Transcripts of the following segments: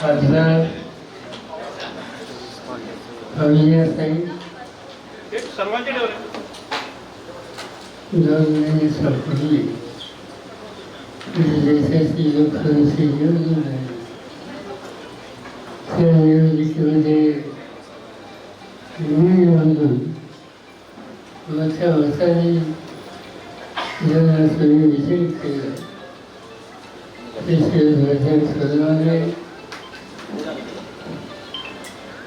खासदार अविनाताई सर्वांचे ठेवले देशाची आहे त्या निवडणुकीमध्ये मी निवडून मोठ्या मताने विजय केला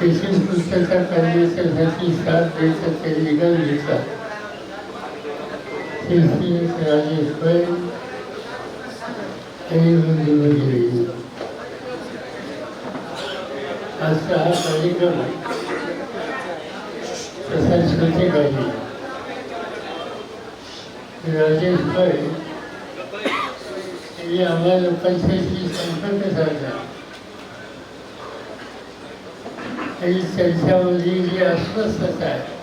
त्याची पूर्तता करण्यासाठी साथ देतात निकाल घेतात राजेश हा कार्यक्रम काही राजेश भाई यांनी आम्हा लोकांशी संपर्क साधला. आणि त्यांच्यामध्ये जी अस्वस्थता आहे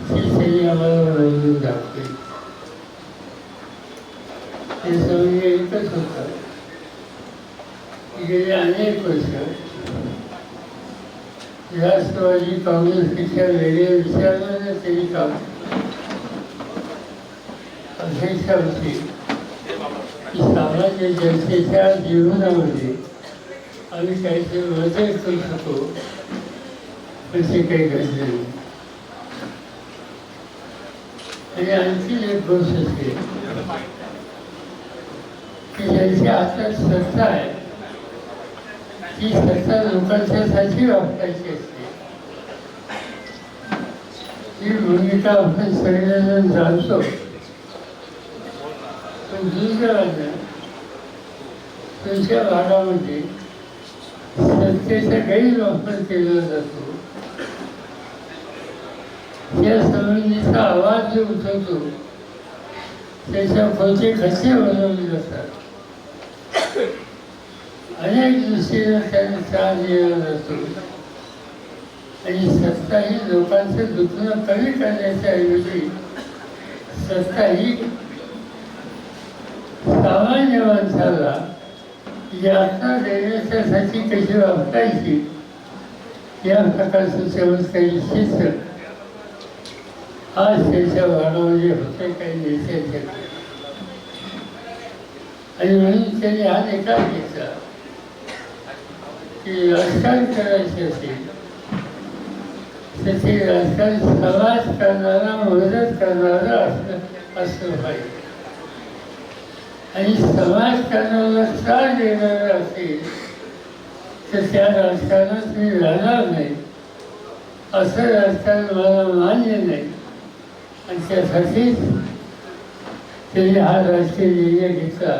ती त्यांनी आम्हाला ओळखून दाखवली ते समजे एकच होतं गेले गेली अनेक वर्ष राष्ट्रवादी काँग्रेसपेक्षा वेगळे विचारणारे तरी काम अपेक्षा होती की सामान्य जनतेच्या जीवनामध्ये आम्ही काहीतरी बदल करू शकतो असे काही घडले नाही. आणि आणखी एक गोष्ट असते की ज्यांची आता सत्ता आहे ती सत्ता लोकांच्यासाठी वापरायची असते. ही भूमिका आपण सगळेजण जाणतो. पण दुर्दैवानं म्हणजे, तुमच्या भागामध्ये संस्थेचा गैरवापर केला जातो. या संबंधीचा आवाज जो उठवतो त्याच्या खोचे कसे बनवले जातात. अनेक दृष्टीने त्यांना त्रास दिला जातो आणि सत्ता ही लोकांचं दुखणं कमी करण्याच्या ऐवजी सत्ता ही सामान्य माणसाला यातना देण्याच्यासाठी कशी वापरायची या प्रकारचं चमत्कारी शिस्त आज त्याच्या भागामध्ये होते काही देशाचे आणि म्हणून त्यांनी हा निकाल घेतला. की राजकारण करायचे असेल तर राजकारण समाज करणारा मदत करणारा असलं असलं पाहिजे आणि समाजकारणाला त्रास देणारा असेल तर त्या राजकारणात मी राहणार नाही. असं राजकारण मला मान्य नाही. आणि त्यासाठीच त्यांनी हा राष्ट्रीय निर्णय घेतला.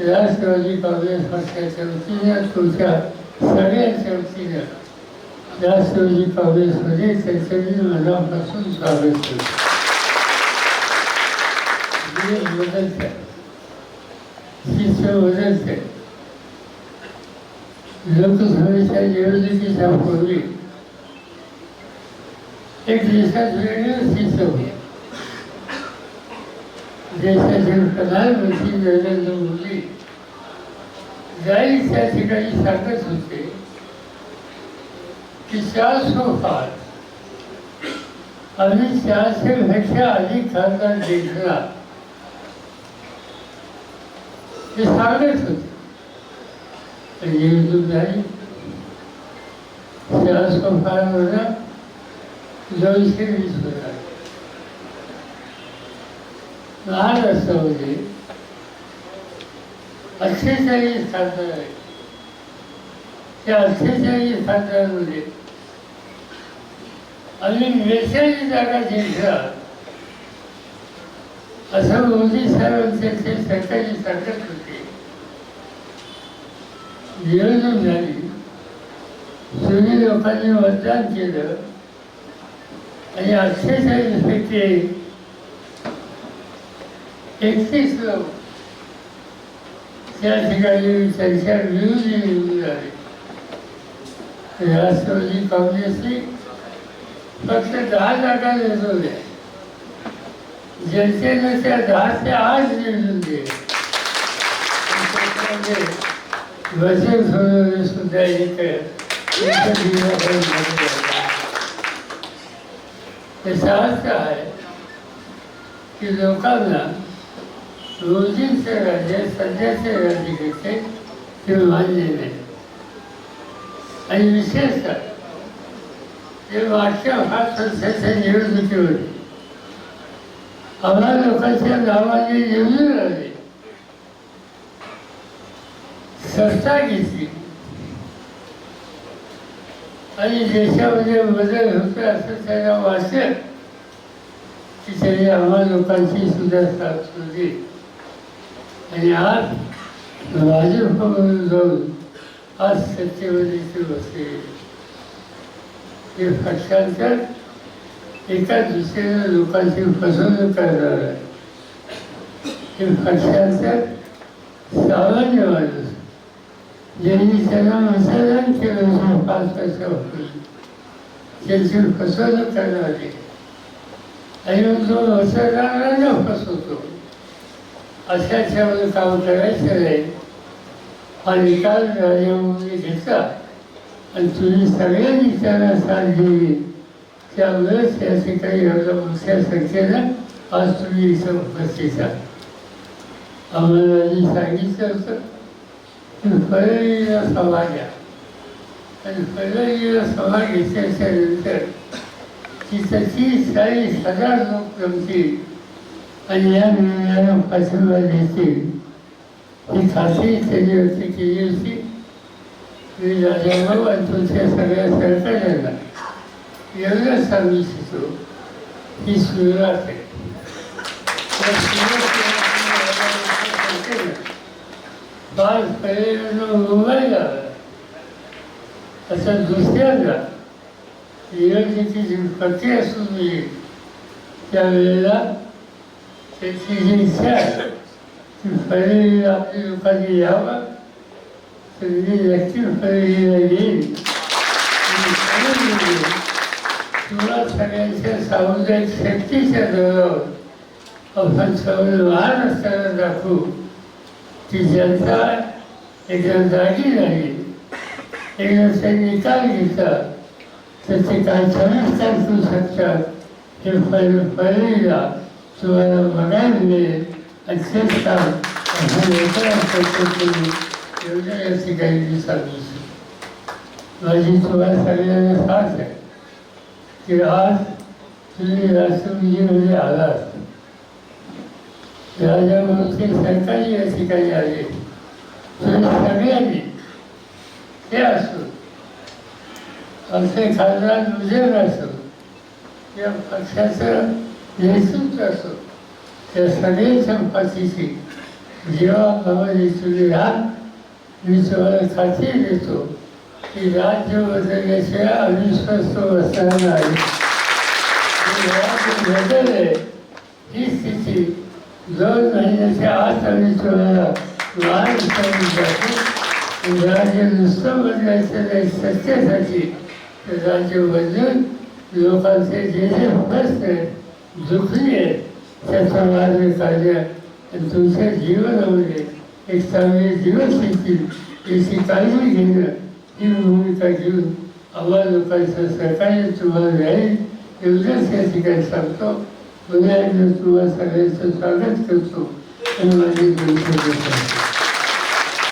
राष्ट्रवादी काँग्रेस पक्षाच्या वतीनं तुमच्या सगळ्यांच्या वतीनं राष्ट्रवादी काँग्रेसमध्ये त्यांचं मी मनापासून स्वागत करतो. हे बदलत आहे लोकसभेच्या निवडणुकीच्या पूर्वी एक देशात वेगळं चित्र होतं देशाचे प्रधानमंत्री नरेंद्र मोदी जाईल त्या ठिकाणी सांगत होते की चारशे फार आम्ही चारशे पेक्षा अधिक खासदार जिंकला ते सांगत होते पण निवडणूक झाली दोनशे वीस होणार महाराष्ट्रामध्ये अठ्ठेचाळीस खासदार आहेत त्या अठ्ठेचाळीस खासदारांमध्ये आम्ही बेचाळीस जागा जिंकल्या असं मोदी साहेबांचे ते सरकारी सांगत होते निवडणूक झाली. जुनी लोकांनी मतदान केलं. आणि अठ्ठेचाळीस पैकी एकतीस लोक त्या ठिकाणी त्यांच्या विरोधी निवडून झाले. राष्ट्रवादी काँग्रेसने फक्त दहा जागा लढवल्या जनतेनं त्या दहा ते आज निवडून दिले त्याच्यामध्ये सुद्धा आहे की लोकांना रोजींचं राज्य सध्याचे राज्य घेते ते मान्य नाही आणि विशेषतः ते मागच्या पाच वर्षाच्या निवडणुकीवर आम्हा लोकांच्या नावाने निवडून आले सत्ता घेतली. आणि देशामध्ये बदल होतो असं त्यांना वाटलं की त्यांनी आम्हा लोकांची सुद्धा साथ सोडली. आणि आज भाजपमधून जाऊन आज सत्तेमध्ये ते बसले. हे पक्षांतर एका दुसऱ्या लोकांची फसवणूक करणार. आहे हे पक्षांतर सामान्य माणूस ज्यांनी त्यांना मतदान केलं पाच वर्षापूर्वी त्यांची फसवणूक करणारे आणि मग तो मतदारांना फसवतो अशाच्यावर काम करायचं नाही. हा निकाल राजामुळे घेतला. आणि तुम्ही सगळ्यांनी त्यांना साथ दिली. त्यामुळेच या ठिकाणी एवढ्या मोठ्या संख्येनं आज तुम्ही इथं उपस्थित आहात आम्हाला आधी सांगितलं होतं की फळीला सभा घ्या आणि फळीला सभा घेतल्याच्या नंतर तिथं तीस चाळीस हजार लोक जमतील आणि या निर्णयाला पाठिंबा देतील ही खात्री त्यांनी व्यक्त केली होती मी राजाभाऊ आणि तुमच्या सगळ्या सरकारांना एवढं सांगू इच्छितो ही सुरुवात आहे त्या सुरुवातीला फार पहिल्यांदा मुंबईला आता दुसऱ्यांदा निवडणुकीची प्रक्रिया सुरू होईल त्यावेळेला त्याची जी इच्छा आहे ती फळी आपली लोकांनी यावं तर मी नक्की फळीला येईल आणि फळी येईल. तुला सगळ्यांच्या सामुदायिक शक्तीच्या जोरावर आपण सगळं महाराष्ट्राला दाखवू. की जनता एकदा जागी झाली एकदा ते निकाल घेतला तर ते काय चमत्कार करू शकतात हे फळ फळीला तुम्हाला बघायला मिळेल. आणि काम असं लोकांना एवढ्या या ठिकाणी दिसत माझी तुम्हाला सगळ्यांना साथ आहे. की आज तुम्ही राष्ट्रपतीमध्ये आलात राजाभाऊचे सरकारी या ठिकाणी आले तुम्ही सगळ्यांनी हे असो आमचे खासदार उजेड असो या पक्षाचं नेतृत्व असो त्या सगळे पाठीशी जेव्हा भावाने तुम्ही राहा मी तुम्हाला खात्री देतो. की राज्य बदलण्याशिवाय अविश्वस्त असणार नाही राज्य बदलले. ही स्थिती दोन महिन्याच्या आत अविश्वाला तुम्हाला महाराष्ट्राने जातो राज्य नुसतं बदलायचं नाही सत्तेसाठी तर राज्य बदलून लोकांचे जे जे प्रश्न आहेत दुखली आहेत त्याचा मार्ग काढल्या आणि तुमच्या जीवनामध्ये एक चांगले दिवस येतील याची काळजी घेणं Iluminitajiu Allah just Sefaya Tumalei, Ilyasya Sikai Santo, Bunyaja Tumasare Santo, and Mani Guru Santo.